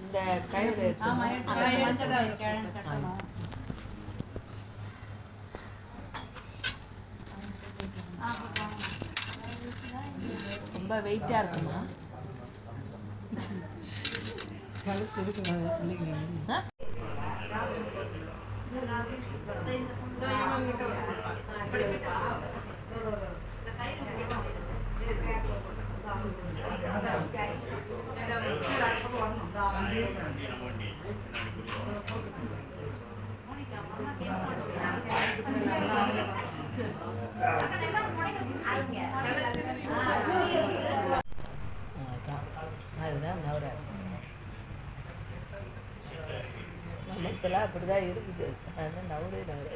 இந்த கயிறு ரொம்ப வெயிட்டாக இருக்குமா கழுத்து இருக்கு இல்லைங்க ஆ? அதான். அதுதான் நவர நமக்கெல்லாம் அப்படிதான் இருக்குது அதுதான் நவரே நவர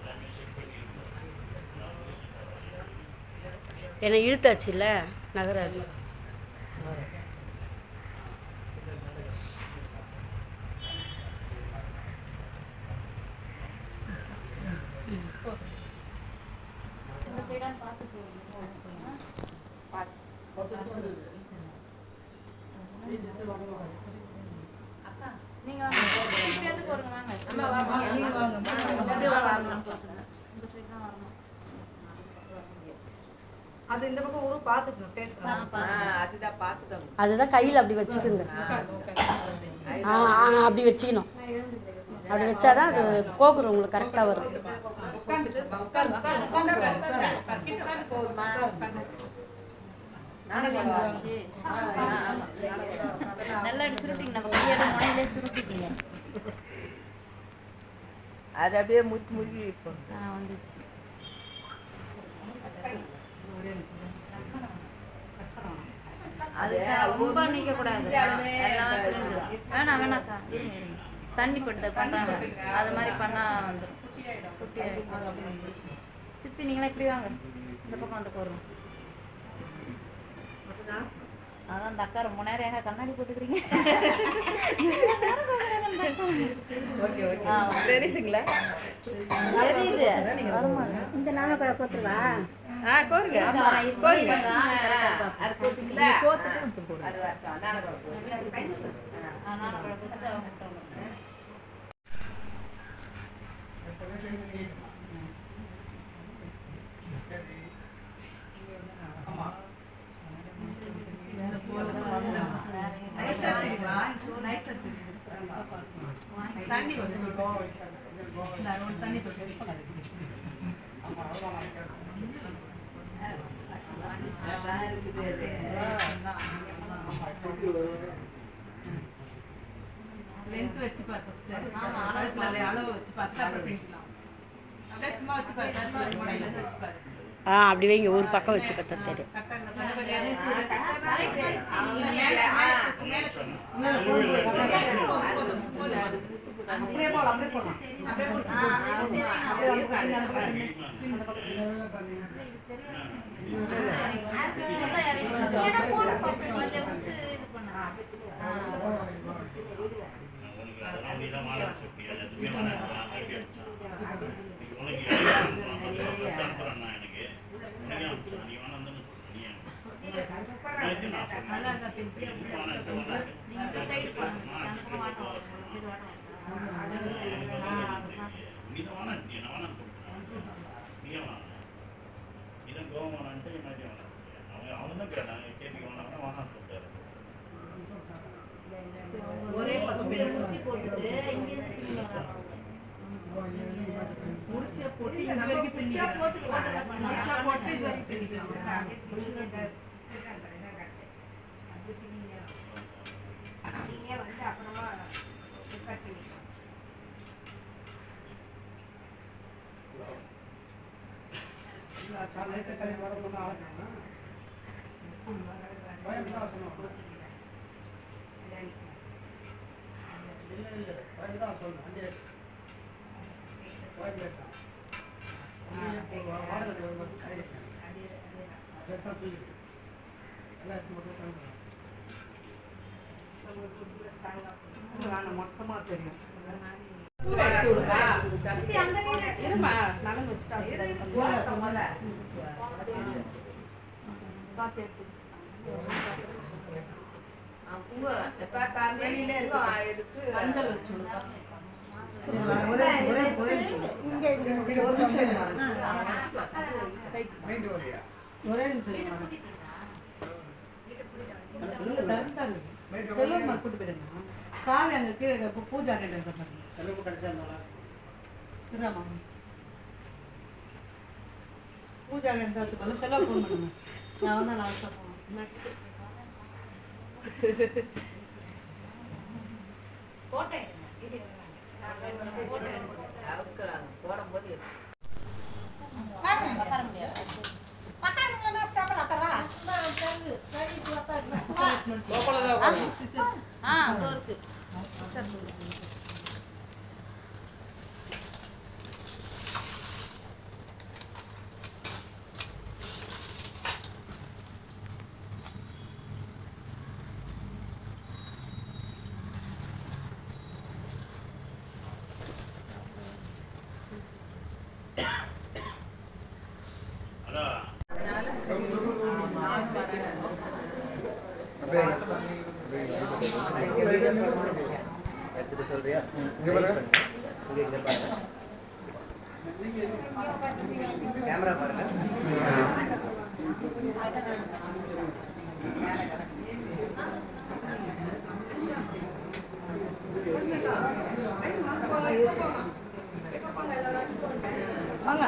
என்னை இழுத்தாச்சுல்ல நகராது அது இந்த பக்கம் ஒரு பார்த்துக்குங்க ஃபேஸ் அதுதான் பார்த்துட்டோம் அதுதான் கையில் அப்படி வச்சுக்குங்க. அப்படி வச்சுக்கணும். அப்படி வச்சாதான் அது போக்குறோம் உங்களுக்கு கரெக்டாக வரும். நல்லா சுருட்டிங்க நம்ம கையோட முனையிலே சுருட்டிட்டீங்க அது அப்படியே முத்தி முத்தி ஆ வந்துச்சு அது ரொம்ப நீக்க கூடாது. வேணாம் வேணாக்கா இருங்க இருங்க. தண்ணி பட்டு பண்றாங்க அது மாதிரி பண்ணா வந்துடும். சித்தி நீங்களே இப்படி வாங்க. இந்த பக்கம் வந்து போடுறோம் அதான் அந்த அக்கா ரொம்ப நேரம் ஏங்க கண்ணாடி போட்டுக்கிறீங்க. ஓகே ஓகே ஆ, தெரியுதுங்களா தெரியுது வருமா இந்த நாம கூட கோத்துருவா. ஆ கோருங்க கோருங்க அது கோத்துங்களா அது வரட்டும். நானும். லென்த் வச்சு பாரு அளவு வச்சு பார்த்து அப்புறம் பிடிக்கலாம் ஆ அப்படி வைங்க ஒரு பக்கம் வச்சு கத்த தெரியும் கரெக்டா இந்த கண்ணு கொஞ்சம் இறங்கி சூடு. அவங்க மேல நைட்டு கடைக்கு வர சொன்னா ஆளுங்க சொன்னோம் இல்லை இல்லை சொன்னேன் பயம் கேட்டான் வாடகை வந்து மட்டும் பண்ணுறேன் மொத்தமாக தெரியும் ஒரு நிமிஷம் இருமா. இருமா. செல்வம்மா கூட்டு போயிடுங்க. சாமி அங்க கீழே இருக்க பூஜை இருக்க பாருங்க. செலவு கிடைச்சா மாமா. பூஜை. செல்வம் phone பண்ணுங்க. நான் வந்தா நான் வேணாம். போட்டோ எடுங்க போடும்போது உட்கார முடியாது ஆ அதோ இருக்கு சார் எடுத்துட்டு சொல்றியா இங்க பாருங்க இங்க இங்க பாருங்க கேமரா பாருங்க. வாங்க.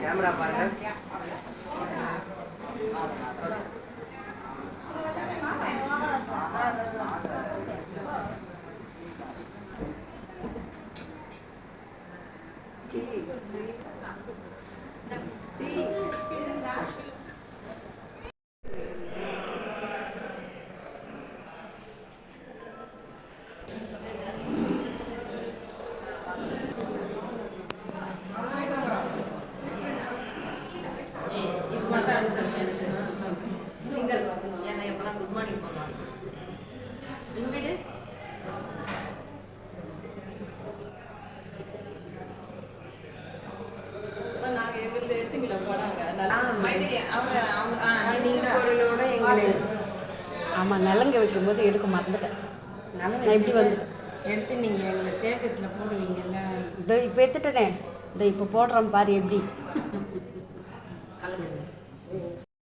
கேமரா பாருங்க. ஈஸ்வரனோட எங்களை ஆமாம் நலங்க வைக்கும்போது எடுக்க மறந்துட்டேன். நலங்க எப்படி வந்துட்டேன் எடுத்து நீங்கள் எங்களை ஸ்டேட்டஸில் போடுவீங்கல்ல? இதோ இப்போ எடுத்துட்டேனே. இதோ இப்போ போடுறோம் பாரு எப்படி? கலக்குது